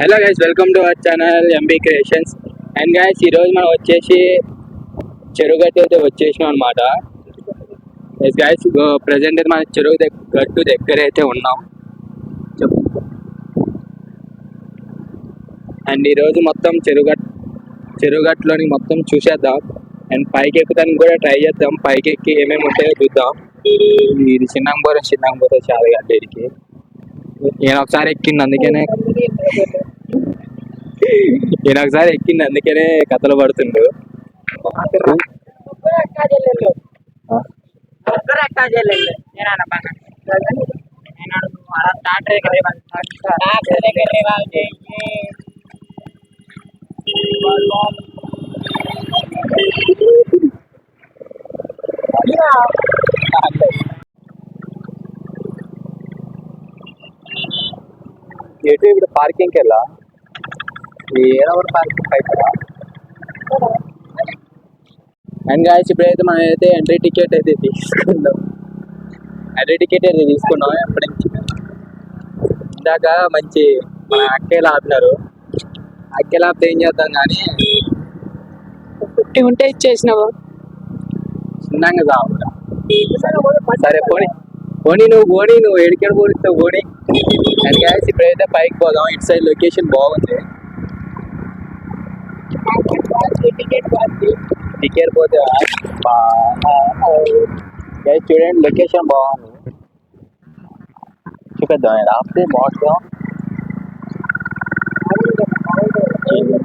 Hello guys welcome to our channel MB creations and guys ఈరోజు మనం వచ్చేసి చెరుగట్టు అయితే వచ్చేసినాం అనమాట ఎస్ గైస్ ప్రజెంట్ అయితే మన చెరువు దగ్గర గట్టు దగ్గర అయితే ఉన్నాం. అండ్ ఈరోజు మొత్తం చెరుగట్ చెరుగట్టులోని మొత్తం చూసేద్దాం. అండ్ పైకి ఎక్కుతానికి కూడా ట్రై చేద్దాం. పైకి ఎక్కి ఏమేమి ఉంటాయో చూద్దాం. ఇది చిన్నంబోర చిన్నంబోర చాలా గడ్డేరికి నేను ఒకసారి ఎక్కింది అందుకనే నేను ఒకసారి ఎక్కింది అందుకనే కథలు పడుతుండు. ఎటు ఇప్పుడు పార్కింగ్కి వెళ్ళా? ఏడవర్ పార్కింగ్ అయిపోయా అండ్ గాయస్ ఇప్పుడైతే మనం అయితే ఎంట్రీ టికెట్ అయితే తీసుకుందాం. ఎంట్రీ టికెట్ అయితే తీసుకున్నాం ఎప్పటి నుంచి? ఇందాక మంచి మన అక్కేలు ఆపినారు అక్కేలు ఆపితే ఏం చేద్దాం కానీ ఫిఫ్టీ ఉంటే ఇచ్చేసినావు. చిన్నంగా చావురా సరే పోనీ పోనీ. నువ్వు పోనీ నువ్వు ఎడికెడ పోనిస్తావు పోనీ. అండ్ గాయస్ ఇప్పుడైతే పైకి పోదాం. ఇటు సైడ్ లొకేషన్ బాగుంది. టికెట్ పోతే చూడండి లొకేషన్ బాగుంది. చూపిద్దాం రాస్తే ఆపితే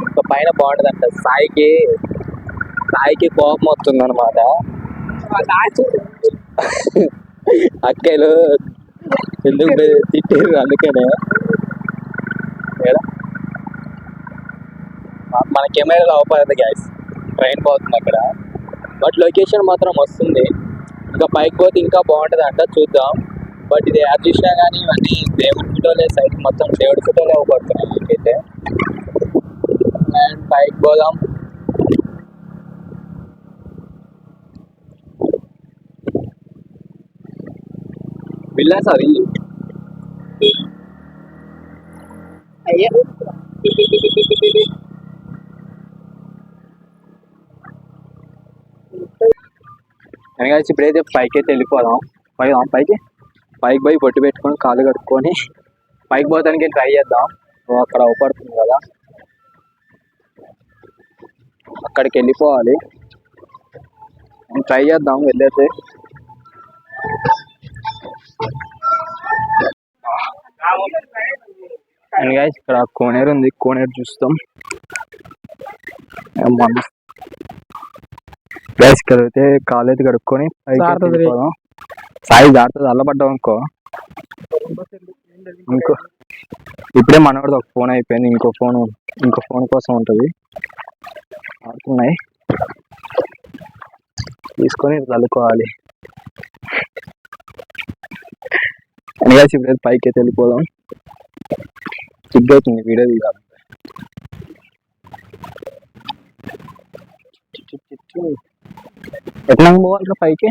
ఇంకా పైన బాగుంటుందంట. సాయికి సాయికి కోపం వస్తుంది అనమాట అక్కలు ఎందుకు తిట్టారు అందుకనే ఏడా? మా- మన కెమెరాలో అవపడదు గ్యాస్ ట్రైన్ పోతుంది అక్కడ. బట్ లొకేషన్ మాత్రం వస్తుంది. ఇంకా పైకి పోతే ఇంకా బాగుంటుంది అంట చూద్దాం. బట్ ఇది యాప్ చూసినా కానీ ఇవన్నీ దేవుడి ఫోటోలే సైడ్ మొత్తం దేవుడి ఫోటోలే అవ్వబడుతున్నాయి నాకైతే. అండ్ పైకి పోదాం. విల్లాస్ అది అనగా ఇప్పుడైతే పైకి అయితే వెళ్ళిపోదాం పోదాం. పైకి పైకి పోయి పొట్టు పెట్టుకొని కాళ్ళు కట్టుకొని పైకి పోతానికి ట్రై చేద్దాం. అక్కడ అవపడుతుంది కదా. అక్కడికి వెళ్ళిపోవాలి. ట్రై చేద్దాం వెళ్ళేసి అండ్ guys ఇక్కడ కోనేరు ఉంది. కోనేరు చూస్తాం. ఇక్కడ అయితే కాలు అయితే కడుక్కొని. సాయి జాగ్రత్త అల్లబడ్డాం అనుకో. ఇంకో ఇప్పుడే మనోడిది ఒక ఫోన్ అయిపోయింది. ఇంకో ఫోన్ ఇంకో ఫోన్ కోసం ఉంటుంది. ఆడుతున్నాయి. తీసుకొని చల్లుకోవాలి అనగా ఇప్పుడు పైకి అయితే వెళ్ళిపోదాం. సిగ్గు అవుతుంది వీడియో తీయాలి. ఎట్లా? పోవాలి పైకి.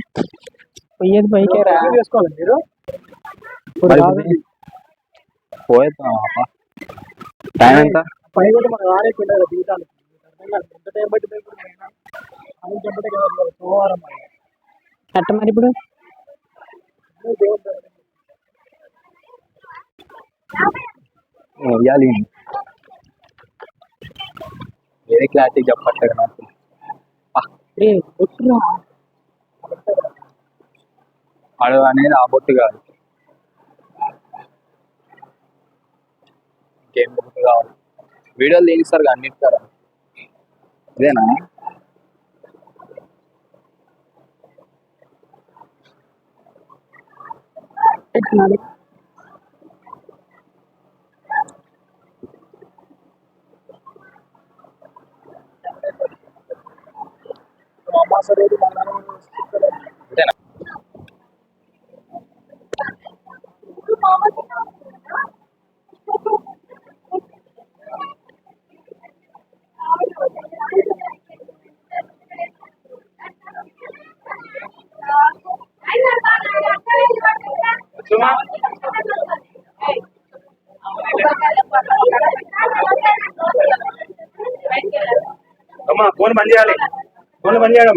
పోయేది బైకే రా. చేసుకోవాలి మీరు? పోయేద్దాం టైం ఎంత? పై కూడా మనం ఆడేకుండా దిగుతాను ఎంత టైం బట్టి అని చెప్పటే కదా. సోమవారం కట్ట మరి. ఇప్పుడు? ఇవ్వాలి వేరే క్లారిటీ చెప్పట్లేదు నాకు. రే కొట్టురా వాడు అనేది ఆ బొట్టు కాదు. ఇంకేం బొట్టు కావాలి? వీడియోలు తీస్తారు అన్నిటికారా ఇదేనా? పెట్టినాడు అమ్మా ఫోన్ బంద్ చేయాలి. ఫోన్ బంద్ చేయడం.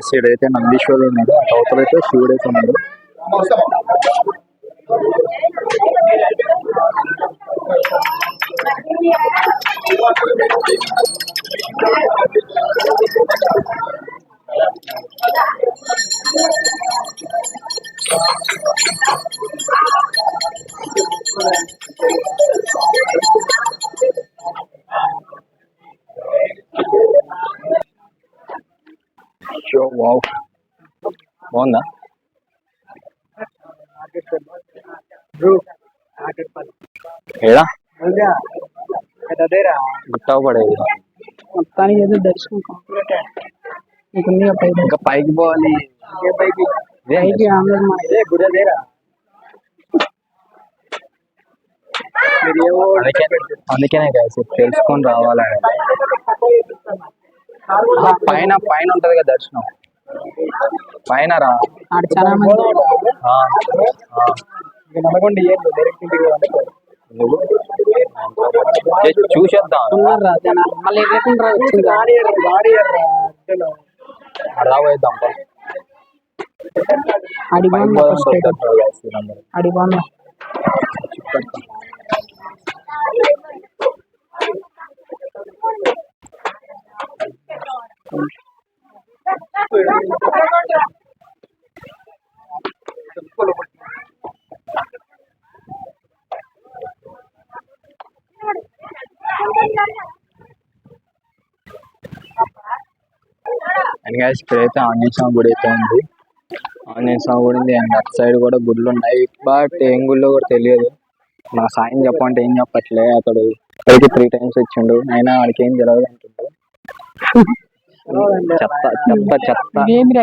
శివుడు అయితే నందీశ్వరుడు ఉన్నాడు. అటు అవతల అయితే శివుడు అయితే ఉన్నాడు. బాగుందా? ఆకట్పల్లి ఏడా మొత్తానికి ఏదో దర్శనం కంప్లీట్ ఇంకా. పైకి పోవాలి పైకి అందుకనే కదా తెలుసుకొని రావాలని. పైన పైన ఉంటది కదా దర్శనం. పైన రా. చాలా మంది ఆ, ఆ. ఇక నమ్మకండి ఏం డైరెక్ట్ ఇంటికి అంటే నువ్వు జస్ట్ చూసేద్దాం ఉన్నారు రా జనాలు మళ్ళీ రిటర్న్ రా వచ్చింది భారీ భారీ రాబోయేద్దాం అడి పైకి బాగుంది పోదాం ఫస్ట్ చెప్తారు guys వీళ్ళందరూ. అడి బాగుంది అండ్ guys ఇక్కడైతే ఆంజనేయ స్వామి గుడి అయితే ఉంది. ఆంజనేయ స్వామి గుడి ఉంది. అండ్ అటు సైడ్ కూడా గుళ్ళు ఉన్నాయి. బట్ ఏం గుళ్ళో కూడా తెలియదు. మా సాయం చెప్పంటే ఏం చెప్పట్లే అతడు. అయితే త్రీ టైమ్స్ వచ్చిండు. అయినా వాడికి ఏం తెలియదు అంటుండు. చెత్త చెత్త చెత్త. ఇదేంద్రా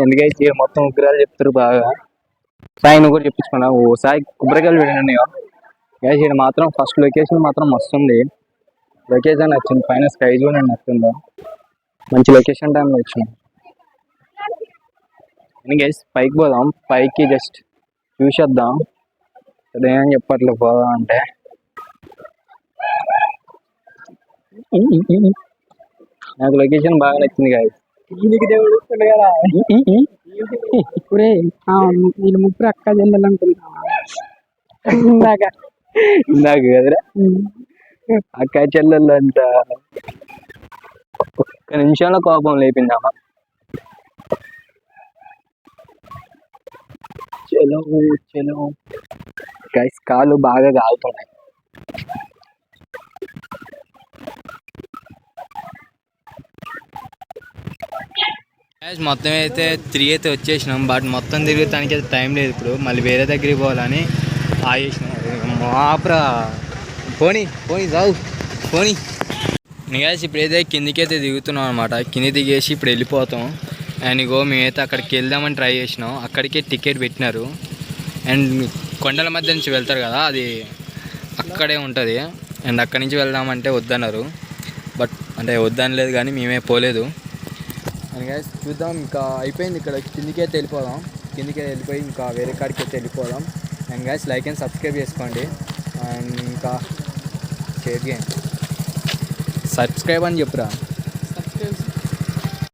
ఎందుకైతే మొత్తం ఉగ్రాలు చెప్తారు బాగా? సాయి నువ్వు కూడా చెప్పించుకున్నా. ఓ సాయి కొబ్బరికాయలు వినండి గ్యాస్ ఇక్కడ మాత్రం ఫస్ట్ లొకేషన్ మాత్రం వస్తుంది లొకేషన్ నచ్చింది. పైన స్కై చూడండి నచ్చింది. మంచి లొకేషన్ టైంలో వచ్చింది. గైస్ పైకి పోదాం. పైకి జస్ట్ చూసేద్దాం. అదేం చెప్పట్లే పోదాం అంటే. నాకు లొకేషన్ బాగా నచ్చింది కదా. వీళ్ళు ముగ్గురు అక్క చెల్లెలు అనుకుంటా. ఇందాక. కదరా. అక్క చెల్లెళ్ళు అంట. ఒక్క నిమిషంలో కోపం లేపిందామా? చలో చలో. గైస్ కాళ్ళు బాగా కాలుతున్నాయి. మొత్తం అయితే త్రీ అయితే వచ్చేసినాం బట్ మొత్తం తిరుగుతానికి అయితే టైం లేదు ఇప్పుడు. మళ్ళీ వేరే దగ్గరికి పోవాలని మాప్రా. పోనీ పోనీ రావు పోనీ. నిగాసి ఇప్పుడైతే కిందికైతే దిగుతున్నాం అనమాట కింది దిగేసి ఇప్పుడు వెళ్ళిపోతాం. అండ్ ఇగో మేమైతే అక్కడికి వెళ్దామని ట్రై చేసినాం. అక్కడికే టికెట్ పెట్టినారు. అండ్ కొండల మధ్య నుంచి వెళ్తారు కదా అది అక్కడే ఉంటుంది. అండ్ అక్కడి నుంచి వెళ్దామంటే వద్దన్నారు. బట్ అంటే వద్దనలేదు కానీ మేమే పోలేదు. అండ్ గైస్ చూద్దాం ఇంకా అయిపోయింది ఇక్కడ. కిందికి వెళ్ళిపోదాం. కిందికి వెళ్ళిపోయి ఇంకా వేరే కాడికి అయితే వెళ్ళిపోదాం. And guys like and subscribe చేసుకోండి. అండ్ ఇంకా షేర్ చేయండి. సబ్స్క్రైబ్ అని చెప్పురా.